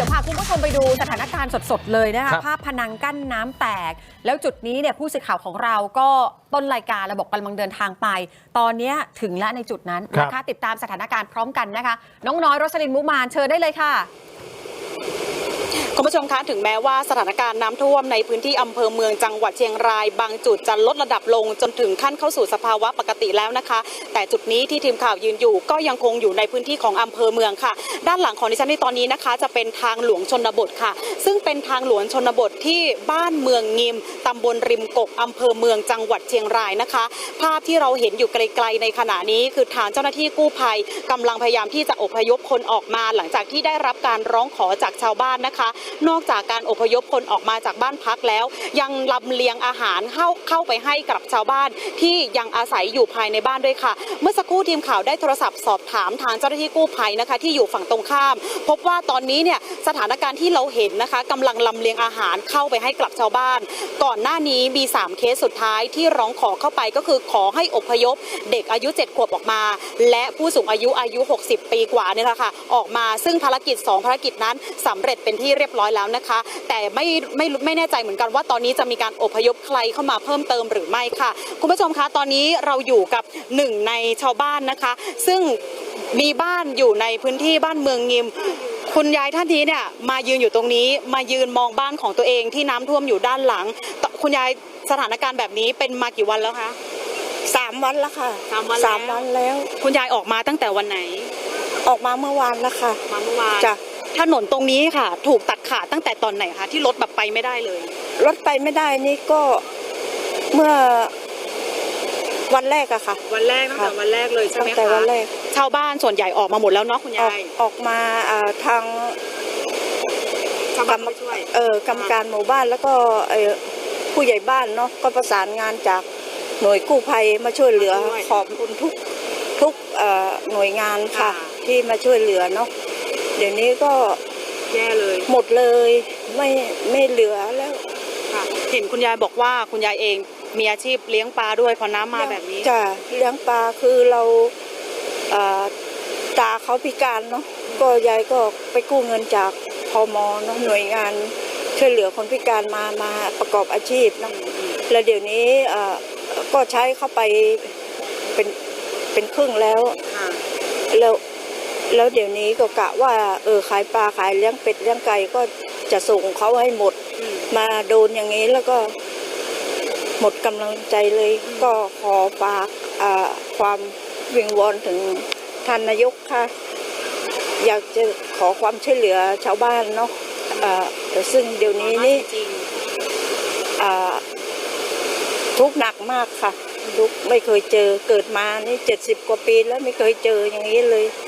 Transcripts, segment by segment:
ดี๋ยวพาคุณผู้ชมไปดูสถานการณ์สดๆเลยนะครัคะบภาพพนังกั้นน้ำแตก แล้วจุดนี้เนี่ยผู้สื่อข่าวของเราก็ต้นรายการเราบอกกำลังเดินทางไป ตอนเนี้ยถึงแล้วในจุดนั้นนะคะติดตามสถานการณ์พร้อมกันนะคะ น้องน้อยรสลินมุกมานเชิญได้เลยค่ะ คุณผู้ชมคะถึงแม้ว่าสถานการณ์น้ำท่วมในพื้นที่อำเภอเมืองจังหวัดเชียงราย บางจุดจะลดระดับลงจนถึงขั้นเข้าสู่สภาวะปกติแล้วนะคะ แต่จุดนี้ที่ทีมข่าวยืนอยู่ ก็ยังคงอยู่ในพื้นที่ของอำเภอเมืองค่ะ ด้านหลังของดิฉันในตอนนี้นะคะ จะเป็นทางหลวงชนบทค่ะ ซึ่งเป็นทางหลวงชนบทที่บ้านเมืองงิมตำบลริมกกอำเภอเมืองจังหวัดเชียงรายนะคะ ภาพที่เราเห็นอยู่ไกลๆในขณะนี้ คือทางเจ้าหน้าที่กู้ภัยกำลังพยายามที่จะอพยพคนออกมา หลังจากที่ได้รับการร้องขอจากชาวบ้านนะคะนอกจากการอพยพคนออกมาจากบ้านพักแล้ว ยังลำเลียงอาหารเข้าเข้าไปให้กับชาวบ้านที่ยังอาศัยอยู่ภายในบ้านด้วยค่ะ เมื่อสักครู่ทีมข่าวได้โทรศัพท์สอบถามทางเจ้าหน้าที่กู้ภัยนะคะ ที่อยู่ฝั่งตรงข้าม พบว่าตอนนี้เนี่ยสถานการณ์ที่เราเห็นนะคะกำลังลำเลียงอาหารเข้าไปให้กับชาวบ้าน ก่อนหน้านี้มี 3 เคสสุดท้ายที่ร้องขอเข้าไปก็คือขอให้อพยพ เด็กอายุ 7 ขวบออกมา และผู้สูงอายุอายุ 60 ปีกว่าเนี่ยแหละค่ะออกมาซึ่งภารกิจ 2 ภารกิจนั้นสำเร็จเป็นที่เรียบร้อยแล้วนะคะ แต่ไม่ไม่ไม่แน่ใจเหมือนกันว่าตอนนี้จะมีการอพยพใครเข้ามาเพิ่มเติมหรือไม่ค่ะ คุณผู้ชมคะตอนนี้เราอยู่กับหนึ่งในชาวบ้านนะคะ ซึ่งมีบ้านอยู่ในพื้นที่บ้านเมืองงิมคุณยายท่านนี้เนี่ยมายืนอยู่ตรงนี้มายืนมองบ้านของตัวเองที่น้ำท่วมอยู่ด้านหลังตคุณยายสถานการณ์แบบนี้เป็นมากี่วันแล้วคะสามวันแล้วค่ะสามวันแล้วสามวันแล้ว คุณยายออกมาตั้งแต่วันไหน ออกมาเมื่อวานแล้วค่ะมาเมื่อวานจ้ะ ถนนตรงนี้ค่ะ ถูกตัดขาดตั้งแต่ตอนไหนคะที่รถแบบไปไม่ได้เลย รถไปไม่ได้นี่ก็เมื่อวันแรกอะค่ะ วันแรกตั้งแต่วันแรกเลยใช่ตั้ไหมงแต่คะวันแรกชาวบ้านส่วนใหญ่ออกมาหมดแล้วเนาะคุณออกยายออกมาอ่าทางชาวบ้านมาช่วย เออกรรมการหมู่บ้านแล้วก็เอ่อผู้ใหญ่บ้านเนาะก็ประสานงานจากหน่วยกู้ภัยมาช่วยเหลือมาช่วยขอบคุณทุกทุกเอ่อหน่วยงานค่ะ ค่ะ ที่มาช่วยเหลือเนาะ เดี๋ยวนี้ก็แย่เลย หมดเลยไม่ไม่เหลือแล้วค่ะเห็นคุณยายบอกว่าคุณยายเองมีอาชีพเลี้ยงปลาด้วยพอน้ำมาแบบนี้จ้ะเลี้ยงปลาคือเราเอ่อตาเขาพิการเนาะก็ยายก็ไปกู้เงินจากพมเนาะหน่วยงานช่วยเหลือคนพิการมามาประกอบอาชีพเนาะแล้วเดี๋ยวนี้เอ่อก็ใช้เข้าไปเป็นเป็นครึ่งแล้วค่ะแล้ว แล้วเดี๋ยวนี้ก็กะว่า เออขายปลาขายเลี้ยงเป็ดเลี้ยงไก่ก็จะส่งเขาให้หมดอืมมาโดนอย่างนี้แล้วก็ หมดกำลังใจเลย ก็ขอฝากอ่าความวิงวอนถึงท่านนายกค่ะ อยากจะขอความช่วยเหลือชาวบ้านเนาะอ่าแต่ซึ่งเดี๋ยวนี้นี่จริงอ่าทุกข์หนักมากค่ะ ทุกข์ไม่เคยเจอเกิดมานี่เจ็ดสิบกว่าปีแล้วไม่เคยเจออย่างนี้เลยค่ะ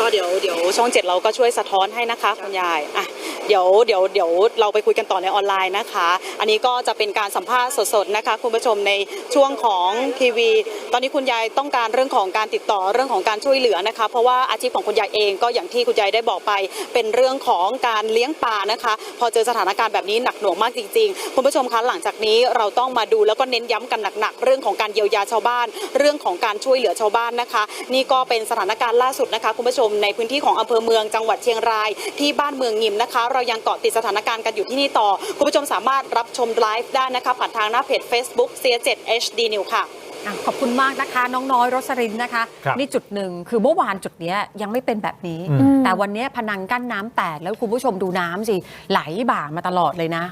ก็เดี๋ยวเดี๋ยวช่องเจ็ดเราก็ช่วยสะท้อนให้นะคะคุณยายอะ เดี๋ยวเดี๋ยวเดี๋ยวเราไปคุยกันต่อในออนไลน์นะคะ อันนี้ก็จะเป็นการสัมภาษณ์สดๆนะคะ คุณผู้ชมในช่วงของทีวี ตอนนี้คุณยายต้องการเรื่องของการติดต่อเรื่องของการช่วยเหลือนะคะ เพราะว่าอาชีพของคุณยายเองก็อย่างที่คุณยายได้บอกไป เป็นเรื่องของการเลี้ยงปลานะคะ พอเจอสถานการณ์แบบนี้หนักหน่วงมากจริงๆ คุณผู้ชมคะหลังจากนี้เราต้องมาดูแล้วก็เน้นย้ำกันหนักๆ เรื่องของการเยียวยาชาวบ้าน เรื่องของการช่วยเหลือชาวบ้านนะคะ นี่ก็เป็นสถานการณ์ล่าสุดนะคะ คุณผู้ชมในพื้นที่ของอำเภอเมืองจังหวัดเชียงรายที่บ้านเมืองงิมนะคะเรายังเกาะติดสถานการณ์กันอยู่ที่นี่ต่อ คุณผู้ชมสามารถรับชมไลฟ์ได้นะคะผ่านทางหน้าเพจ Facebook c 7 HD New ค่ะอะขอบคุณมากนะคะ น้องน้อยรสรินนะคะครับนี่จุดหนึ่งคือเมื่อวานจุดเนี้ยยังไม่เป็นแบบนี้อืมแต่วันเนี้ยพนังกั้นน้ำแตกแล้วคุณผู้ชมดูน้ำสิไหลบ่ามาตลอดเลยนะ